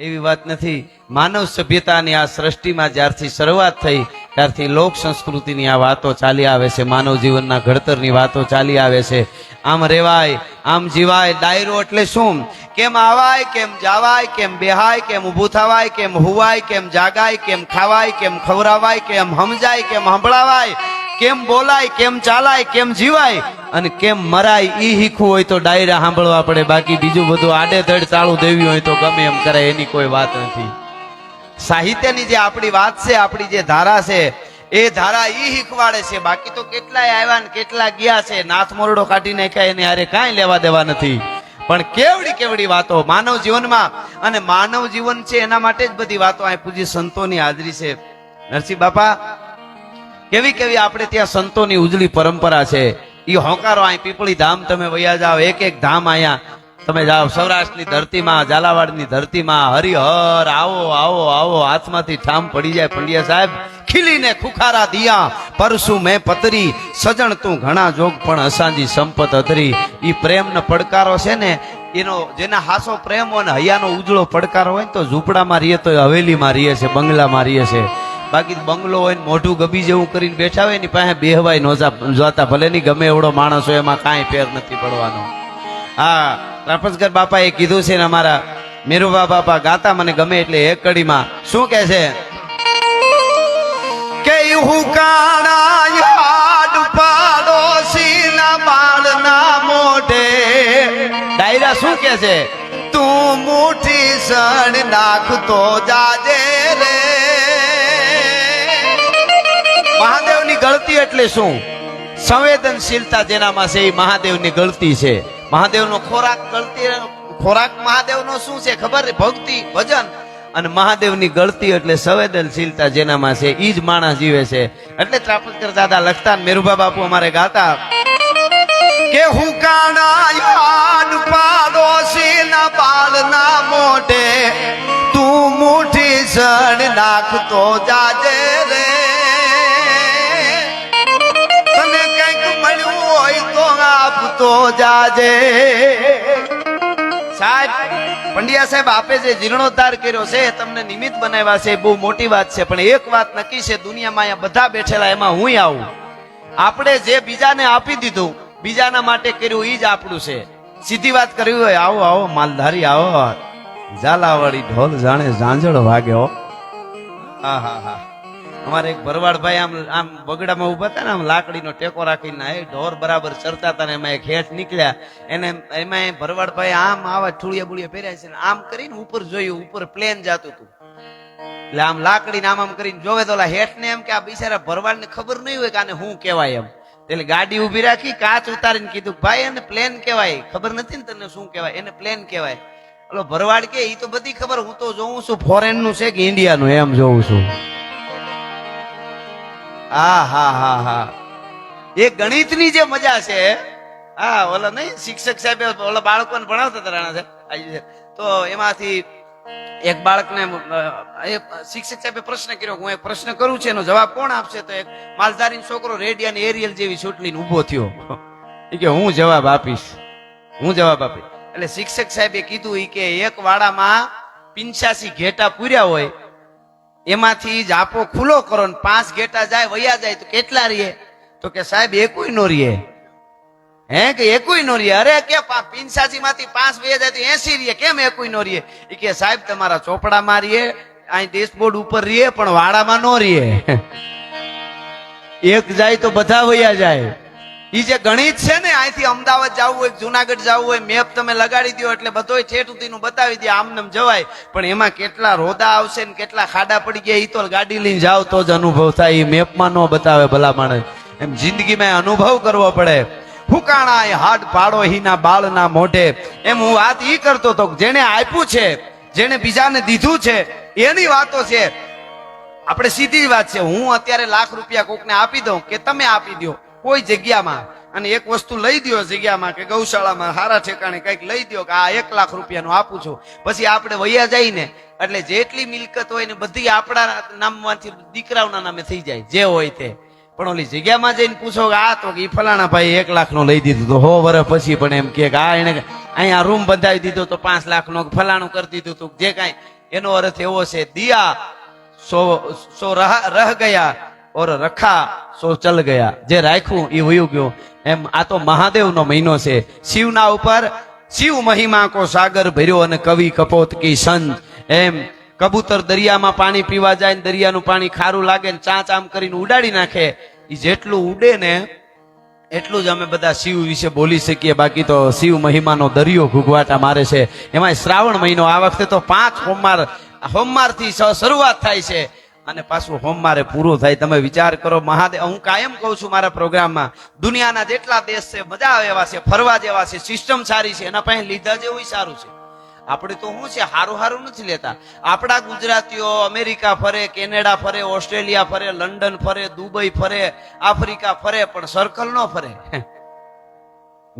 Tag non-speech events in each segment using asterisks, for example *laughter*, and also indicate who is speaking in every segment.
Speaker 1: એવી વાત નથી. માનવ સભ્યતાની આ સૃષ્ટિમાં જ્યારથી શરૂઆત થઈ, ત્યારથી લોક સંસ્કૃતિની આ વાતો ચાલી આવે છે, માનવ જીવનના ઘડતરની વાતો ચાલી આવે છે. આમ રેવાય, આમ જીવાય, ડાયરો એટલે શું? કેમ આવાય, કેમ જાવાય, કેમ બેહાય, કેમ ઊભું થવાય, કેમ હુવાય, કેમ જાગાય, કેમ ખાવાય, કેમ ખવરાવાય કેમ સમજાય, કેમ સંભળાવાય? કેમ બોલાય, કેમ ચાલાય, કેમ જીવાય અને કેમ મરાય ઈ શીખવું હોય તો ડાયરા સાંભળવા પડે. બાકી બીજું બધું આડેધડ તાળું દેવી હોય તો ગમે એમ કરાય, એની કોઈ વાત નથી. સાહિત્યની જે આપણી વાત છે, આપણી જે ધારા છે, એ ધારા ઈ શીખવાડે છે. બાકી તો કેટલાય આવ્યા ને કેટલા ગયા છે. નાથ મોરડો કાઢી નાખ્યા એને હારે કાંઈ લેવા દેવા નથી. પણ કેવડી કેવડી વાતો માનવ જીવનમાં અને માનવ જીવન છે એના માટે જ બધી વાતો અહીં પૂજી સંતોની હાજરી છે. નરસિંહ બાપા કેવી કેવી આપણે ત્યાં સંતોની ઉજળી પરંપરા છે. એ હોંકારો અહીં પીપળી ધામ તમે વયા જાઓ, એક એક ધામ અહીંયા તમે જાઓ સૌરાષ્ટ્રની ધરતીમાં, ઝાલાવાડની ધરતીમાં, હરિહર, આવો આવો આવો, હાથમાંથી ઠામ પડી જાય પંડ્યા સાહેબ. ખીલીને ખુખારા દિયા, પરસુ મેં પતરી, સજણ તું ઘણા જોગ પણ અસાંજી સંપત અધરી. ઈ પ્રેમનો પડકારો છે ને, એનો જેના હાસો પ્રેમ અને હૈયાનો ઉજળો પડકારો હોય તો ઝૂંપડામાં રહીએ તો હવેલીમાં રહીએ છે, બંગલામાં રહીએ છે. બાકી બંગલો હોય ને મોઢું ગબી જેવું કરીને બેઠા હોય એની પાસે બેહવાય નોજા જોતા ભલે નહીં ગમે એવડો માણસ હોય, એમાં કાંઈ ફેર નથી પડવાનો. હા ત્રાપસગર બાપાએ કીધું છે ને અમારા મેરુબા બાપા ગાતા મને ગમે એટલે એક કડીમાં. શું કે છે? કે હુકાણા હાડ બાળ ના મોઢે. ડાયરા શું કે છે? તું મુઠી સણ નાખતો જાજે. ગળતી એટલે શું? સંવેદનશીલતા જેનામાં છે એ મહાદેવની ગળતી છે. મહાદેવનો ખોરાક ગળતી ખોરાક મહાદેવનો શું છે ખબર? ભક્તિ, ભજન અને મહાદેવની ગળતી એટલે સંવેદનશીલતા જેનામાં છે એ જ માણસ જીવે છે. એટલે ત્રાપતકર દાદા લખતા મેરુભા બાપુ અમારે ગાતા, કે હું કાણા યાદ પાડોશીના બાળના મોઢે, તું મુઠી સણ નાખતો જાજે રે. જાજે. સાહેબ, પંડ્યા સાહેબ, આપે જે જીર્ણોદ્ધાર કર્યો છે તમને નિમિત્ત બનાવ્યા છે બહુ મોટી વાત છે, પણ એક વાત નક્કી છે, દુનિયામાં અહીંયા બધા બેઠેલા, એમાં હું આવું. આપણે જે બીજાને આપી દીધું, બીજાના માટે કર્યું એ જ આપણું છે. સીધી વાત કરવી હોય, આવો આવો, માલધારી, આવો ઝાલાવાળી ઢોલ જાણે ઝાંઝળ વાગ્યો હા હા હા. અમારે એક ભરવાડભાઈ આમ આમ બગડામાં ઊભા હતા ને, આમ લાકડીનો ટેકો રાખીને એ ઢોર બરાબર ચરતા હતા ને એમાં એક હેઠ નીકળ્યા. એને એમાં ભરવાડભાઈ આમ આવા ઠુળિયા બુળિયા પહેર્યા છે ને, આમ કરીને ઉપર જોયું, ઉપર પ્લેન જાતું હતું. એટલે આમ લાકડીને આમ આમ કરીને જોવે તો હેઠ ને એમ કે આ બિચારા ભરવાડને ખબર નહીં હોય કે આને શું કહેવાય એમ. એટલે ગાડી ઊભી રાખી, કાચ ઉતારીને કીધું, ભાઈ, એને પ્લેન કહેવાય. ખબર નથી ને તને શું કહેવાય? એને પ્લેન કહેવાય. એટલે ભરવાડ કે એ તો બધી ખબર, હું તો જોઉં છું ફોરેનનું છે કે ઇન્ડિયાનું એમ જોઉં છું. હા હા હા હા. એ ગણિતની જે મજા છે, હા, ઓલા નહીં, શિક્ષક સાહેબ ઓલા બાળકોને ભણાવતા હતા રાણા સાહેબ તો એમાંથી એક બાળકને શિક્ષક સાહેબે પ્રશ્ન કર્યો, હું એક પ્રશ્ન કરું છું, એનો જવાબ કોણ આપશે? તો એક માલધારી છોકરો રેડિયા ને એરિયલ જેવી ચૂંટણી ઊભો થયો. એ કે, હું જવાબ આપીશ, હું જવાબ આપીશ. એટલે શિક્ષક સાહેબે કીધું એ કે, એક વાડામાં પિંચાસી ઘેટા પૂર્યા હોય એમાંથી જાપો ખુલ્લો કરો ને પાંચ ઘેટા જાય, વૈયા જાય, તો કેટલા રીએ તો કે સાહેબ, એકોય નો રીએ હે કે એકોય નો રીએ અરે કે પિંચાસી માંથી પાંચ વયા જાય તો એસી રીએ કેમ એકોય નો રીએ એ કે સાહેબ, તમારા ચોપડામાં રહીએ અહીં ડેશબોર્ડ ઉપર રહીએ, પણ વાડામાં નો રીએ *laughs* એક જાય તો બધા વૈયા જાય. ઈ જે ગણિત છે ને, અહીંથી અમદાવાદ જવું હોય, જુનાગઢ જવું હોય, મેપ તમે લગાડી દો એટલે બધોય ઠેઠ સુધીનું બતાવી દે આમનેમ જવાય. પણ એમાં કેટલા રોદા આવશે ને કેટલા ખાડા પડી ગયા એ તો ગાડી લઈને જાવ તો જ અનુભવ થાય. એ મેપમાં ન બતાવે ભલા માણસ. એમ જિંદગીમાં અનુભવ કરવો પડે. ફુકાણા એ હાડ પાડો હીના બાળના મોઢે. એમ હું વાત ઈ કરતો તો જેને આપ્યું છે જેને બીજાને દીધું છે, એની વાતો છે. આપણે સીધી વાત છે. હું અત્યારે લાખ રૂપિયા કોકને આપી દઉં કે તમે આપી દો કોઈ જગ્યામાં અને એક વસ્તુ લઈ દો જગ્યામાં કે ગૌશાળામાં સારા ઠેકાણે કંઈક લઈ દો કે આ એક લાખ રૂપિયાનું આપું છું. પછી આપણે વૈયા જઈને, એટલે જેટલી મિલકત હોય ને બધી આપણા નામમાંથી દીકરાઓના નામે થઈ જાય, જે હોય તે. પણ ઓલી જગ્યામાં જઈને પૂછો કે આ તો કે ફલાણા ભાઈ એક લાખ નો લઈ દીધું તો હો વર્ષ પછી પણ એમ કે આ એને અહીંયા રૂમ બંધાવી દીધો તો પાંચ લાખ નો ફલાણું કરી દીધું તું, જે કાંઈ. એનો અર્થ એવો છે, દિયા સો સો રહ ગયા ઓર રખા સો ચલ ગયા. જે રાખ્યું એ વયું ગયું. એમ આ તો મહાદેવનો મહિનો છે. શિવના ઉપર શિવ મહિમા કો સાગર ભર્યો અને કવિ કપોત કી સંત. એમ કબૂતર દરિયામાં પાણી પીવા જાય ને દરિયાનું પાણી ખારું લાગે ને ચાંચ આમ કરીને ઉડાડી નાખે. એ જેટલું ઉડે ને એટલું જ અમે બધા શિવ વિશે બોલી શકીએ. બાકી તો શિવ મહિમાનો દરિયો ઘૂઘવાટા મારે છે. એમાં શ્રાવણ મહિનો આ વખતે તો પાંચ હોમવાર હોમવારથી શરૂઆત થાય છે. અને પાછું હોમ મારે પૂરું થાય. તમે વિચાર કરો, મહાદેવ, હું કાયમ કહું છું મારા પ્રોગ્રામમાં, દુનિયાના જેટલા દેશ છે મજા આવે એવા છે, ફરવા જેવા છે સિસ્ટમ સારી છે, એના પાસે લીધા જેવું સારું છે. આપણે તો શું છે, હારું હારું નથી લેતા. આપણા ગુજરાતીઓ, અમેરિકા ફરે, કેનેડા ફરે, ઓસ્ટ્રેલિયા ફરે, લંડન ફરે, દુબઈ ફરે, આફ્રિકા ફરે, પણ સર્કલ નો ફરે.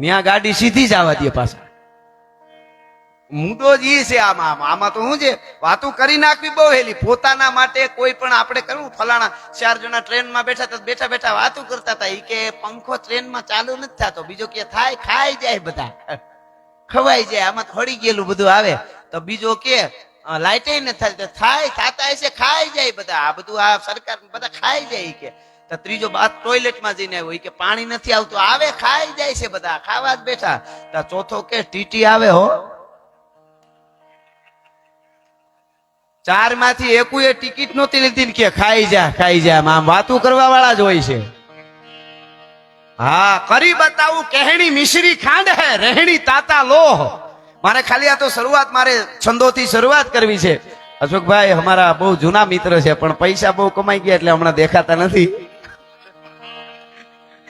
Speaker 1: ત્યાં ગાડી સીધી જ આવવા દે પાછા. મુદ્દો જ ઈ છે આમાં આમાં. તો શું છે? વાતો કરી નાખવી બહુ હેલી. પોતાના માટે કોઈ પણ આપણે કરવું. ફલાણા ચાર જણા ટ્રેનમાં બેઠા હતા, બેઠા બેઠા વાતો કરતા હતા. ઈ કે પંખો ટ્રેનમાં ચાલુ નથી થતો. બીજો કે થાય, ખાઈ જાય બધા. ખવાઈ જાય. આમાં થોડી ગયેલું બધું આવે. તો બીજો કે લાઈટે નથી થાય થાય થાતા હશે ખાઈ જાય બધા. આ બધું આ સરકાર બધા ખાઈ જાય કે. તો ત્રીજો બાદ ટોયલેટમાં જઈને આવ્યો. કે, પાણી નથી આવતું. આવે, ખાઈ જાય છે બધા. ખાવા જ બેઠા. તો ચોથો કે ટીટી આવે હો. ચારમાંથી એકુએ ટિકિટ નહોતી લીધી કે ખાઈ જા ખાઈ જા. આમ વાતું કરવા વાળા જ હોય છે. હા, કરી બતાવું, કહેણી મિશ્રી ખાંડ હે, રહેણી તાતા લોહ. મારે ખાલી આ તો શરૂઆત, મારે છંદોથી શરૂઆત કરવી છે. અશોકભાઈ, અમારા બહુ જૂના મિત્ર છે, પણ પૈસા બહુ કમાઈ ગયા એટલે હમણાં દેખાતા નથી.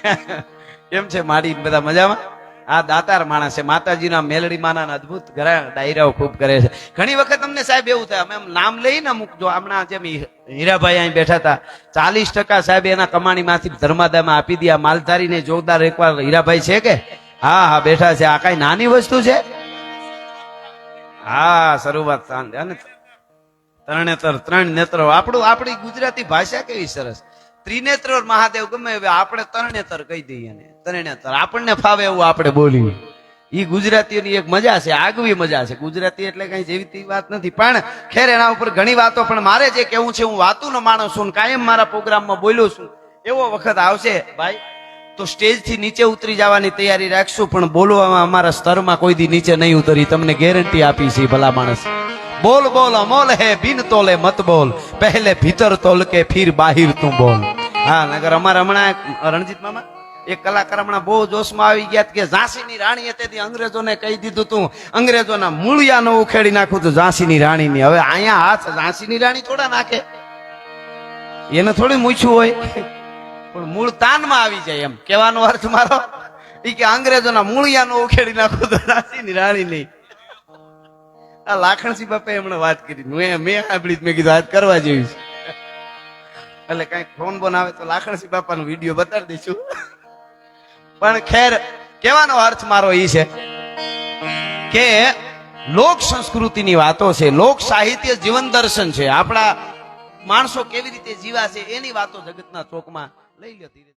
Speaker 1: *laughs* કેમ છે મારી બધા મજામાં? આ દાતાર માણસ છે, માતાજીના મેલડી માના અદભુત ઘણા ડાયરાઓ ખૂબ કરે છે. ઘણી વખત અમને સાહેબ એવું થાય, અમે નામ લઈને મૂકજો હમણાં જેમ હીરાભાઈ અહીં બેઠા હતા, ચાલીસ ટકા સાહેબ એના કમાણીમાંથી ધર્માદામાં આપી દીધા માલધારીને જોરદાર એકવાર હીરાભાઈ છે કે? હા હા, બેઠા છે. આ કઈ નાની વસ્તુ છે? હા, શરૂઆત. અને ત્રણેતર ત્રણ નેત્ર. આપણું આપણી ગુજરાતી ભાષા કેવી સરસ. ત્રિનેત્ર મહાદેવ ગમે હવે આપણે તરણેતર કહી દઈએ ને તરણેતર. આપણને ફાવે એવું આપણે બોલીએ. એ ગુજરાતીઓની એક મજા છે, આગવી મજા છે. ગુજરાતી એટલે કઈ જેવી તેવી વાત નથી. પણ ખેર એના ઉપર ઘણી વાતો, પણ મારે જે કેવું છે, હું વાતુનો માણસ છું ને કાયમ મારા પ્રોગ્રામમાં બોલ્યો છું. એવો વખત આવશે, ભાઈ, તો સ્ટેજથી નીચે ઉતરી જવાની તૈયારી રાખશું, પણ બોલવામાં અમારા સ્તરમાં કોઈ દી નીચે નહીં ઉતરી. તમને ગેરંટી આપી છે, ભલા માણસ. બોલ બોલ, અમોલ હે, બિન તોલે મત બોલ. પહેલે ભીતર તોલ કે ફિર બાહિર તું બોલ. હા, નગર અમારે હમણાં રણજીત મામા, એક કલાકાર હમણાં બહુ જોશમાં આવી ગયા કે ઝાંસીની રાણી તેથી અંગ્રેજોને કહી દીધું તું, અંગ્રેજોના મૂળિયા નો ઉખેડી નાખું તું ઝાંસીની રાણીની. હવે અહીંયા હાથ ઝાંસીની રાણી થોડા નાખે. એને થોડી મૂછ્યું હોય. પણ મૂળ તાનમાં આવી જાય એમ. કહેવાનો અર્થ મારો એ કે અંગ્રેજોના મૂળિયાનો ઉખેડી નાખું તો ઝાંસીની રાણી નહીં આ લાખણસી બાપા એમણે વાત કરી. મેં મેં સાંભળી મેં કીધું વાત કરવા જેવી છે. એટલે કઈ ફોન બોન આવે તો લાખણસી બાપાનો વીડિયો બતાડી દઈશું. પણ ખેર, કહેવાનો અર્થ મારો એ છે કે લોક સંસ્કૃતિની વાતો છે, લોક સાહિત્ય જીવન દર્શન છે. આપણા માણસો કેવી રીતે જીવા છે એની વાતો જગતના ચોકમાં લઈ લો ધીરે.